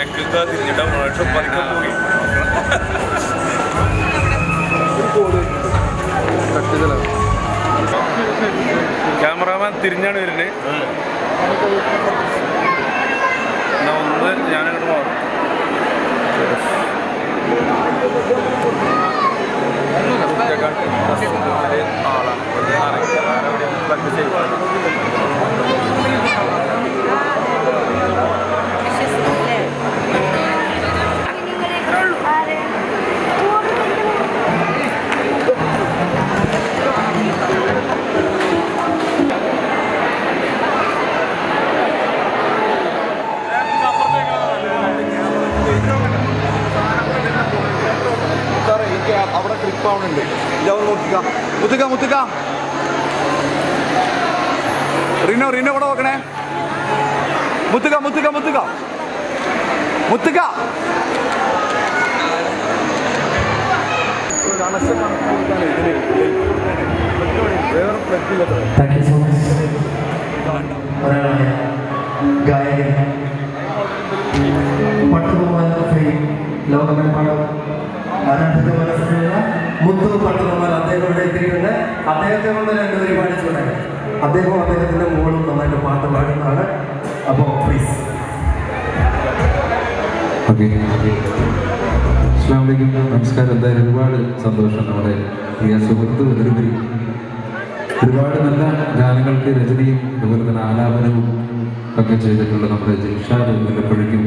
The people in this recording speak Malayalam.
ബാക്ക് തിരിഞ്ഞിട്ട് മോഷം പതുക്കെ പോയി. ക്യാമറാമാൻ തിരിഞ്ഞാണ് വരുന്നത്. ആവുന്നുണ്ട് മുത്തുക്കാം നോക്കിക്ക. മുത്തുക്ക മുത്തുക്ക. റിനോ റിനോ ഇവിടെ നോക്കണേ. മുത്തുക മുത്തുക മുത്തുക മുത്തുക ഗായകൻ. ഫെയിം ലോകമെമ്പാടും ആരാധന മുത്തു പട്ടണമാർ അദ്ദേഹം ഇവിടെ എത്തിയിട്ടുണ്ട്. അദ്ദേഹത്തെ കൊണ്ട് രണ്ടുപേരും ചൂടാണ് അദ്ദേഹം അദ്ദേഹത്തിന്റെ മോളും നന്നായിട്ട് പാട്ട് പാടുന്നതാണ്. അപ്പോ പ്ലീസ് നമസ്കാരം. എന്തായാലും ഒരുപാട് സന്തോഷം നമ്മുടെ പ്രിയ സുഹൃത്ത് ഒരുപരി ഒരുപാട് നല്ല ഗാനങ്ങൾക്ക് രചനയും അതുപോലെ തന്നെ ആലാപനവും ഒക്കെ ചെയ്തിട്ടുള്ള നമ്മുടെ ജിഷാദ് വല്ലപ്പോഴേക്കും